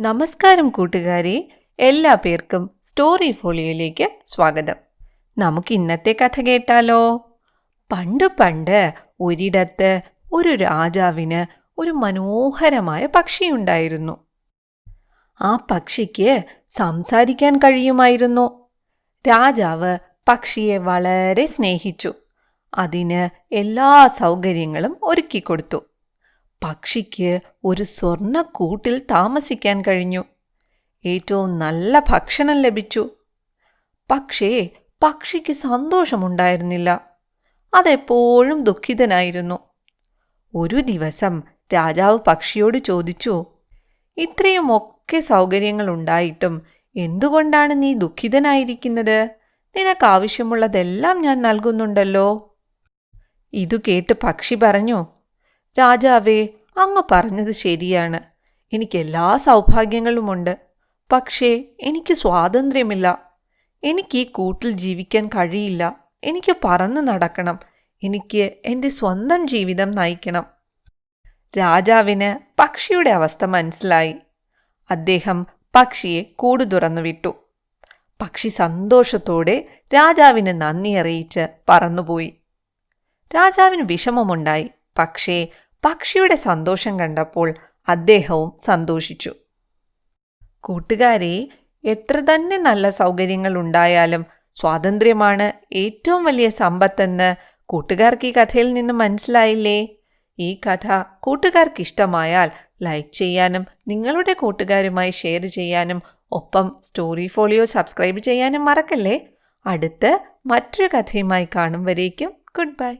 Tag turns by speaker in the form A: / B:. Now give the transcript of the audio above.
A: നമസ്കാരം കൂട്ടുകാരെ എല്ലാ പേർക്കും സ്റ്റോറി ഫോളിയോയിലേക്ക് സ്വാഗതം. നമുക്ക് ഇന്നത്തെ കഥ കേട്ടാലോ? പണ്ട് പണ്ട് ഒരിടത്ത് ഒരു രാജാവിന് ഒരു മനോഹരമായ പക്ഷിയുണ്ടായിരുന്നു. ആ പക്ഷിക്ക് സംസാരിക്കാൻ കഴിയുമായിരുന്നു. രാജാവ് പക്ഷിയെ വളരെ സ്നേഹിച്ചു. അതിന് എല്ലാ സൗകര്യങ്ങളും ഒരുക്കിക്കൊടുത്തു. പക്ഷിക്ക് ഒരു സ്വർണക്കൂട്ടിൽ താമസിക്കാൻ കഴിഞ്ഞു. ഏറ്റവും നല്ല ഭക്ഷണം ലഭിച്ചു. പക്ഷേ പക്ഷിക്ക് സന്തോഷമുണ്ടായിരുന്നില്ല. അതെപ്പോഴും ദുഃഖിതനായിരുന്നു. ഒരു ദിവസം രാജാവ് പക്ഷിയോട് ചോദിച്ചു ഇത്രയുമൊക്കെ സൗകര്യങ്ങൾ ഉണ്ടായിട്ടും എന്തുകൊണ്ടാണ് നീ ദുഃഖിതനായിരിക്കുന്നത്? നിനക്കാവശ്യമുള്ളതെല്ലാം ഞാൻ നൽകുന്നുണ്ടല്ലോ. ഇതു കേട്ട് പക്ഷി പറഞ്ഞു രാജാവേ അങ്ങ് പറഞ്ഞത് ശരിയാണ്. എനിക്ക് എല്ലാ സൗഭാഗ്യങ്ങളുമുണ്ട്. പക്ഷേ എനിക്ക് സ്വാതന്ത്ര്യമില്ല. എനിക്ക് ഈ കൂട്ടിൽ ജീവിക്കാൻ കഴിയില്ല. എനിക്ക് പറന്നു നടക്കണം. എനിക്ക് എന്റെ സ്വന്തം ജീവിതം നയിക്കണം. രാജാവിന് പക്ഷിയുടെ അവസ്ഥ മനസ്സിലായി. അദ്ദേഹം പക്ഷിയെ കൂട് തുറന്നു വിട്ടു. പക്ഷി സന്തോഷത്തോടെ രാജാവിന് നന്ദി അറിയിച്ച് പറന്നുപോയി. രാജാവിന് വിഷമമുണ്ടായി. പക്ഷേ പക്ഷിയുടെ സന്തോഷം കണ്ടപ്പോൾ അദ്ദേഹവും സന്തോഷിച്ചു. കൂട്ടുകാരെ എത്ര തന്നെ നല്ല സൗകര്യങ്ങൾ ഉണ്ടായാലും സ്വാതന്ത്ര്യമാണ് ഏറ്റവും വലിയ സമ്പത്തെന്ന് കൂട്ടുകാർക്ക് ഈ കഥയിൽ നിന്ന് മനസ്സിലായില്ലേ? ഈ കഥ കൂട്ടുകാർക്ക് ഇഷ്ടമായാൽ ലൈക്ക് ചെയ്യാനും നിങ്ങളുടെ കൂട്ടുകാരുമായി ഷെയർ ചെയ്യാനും ഒപ്പം സ്റ്റോറി ഫോളിയോ സബ്സ്ക്രൈബ് ചെയ്യാനും മറക്കല്ലേ? അടുത്ത് മറ്റൊരു കഥയുമായി കാണും വരേക്കും. Good bye.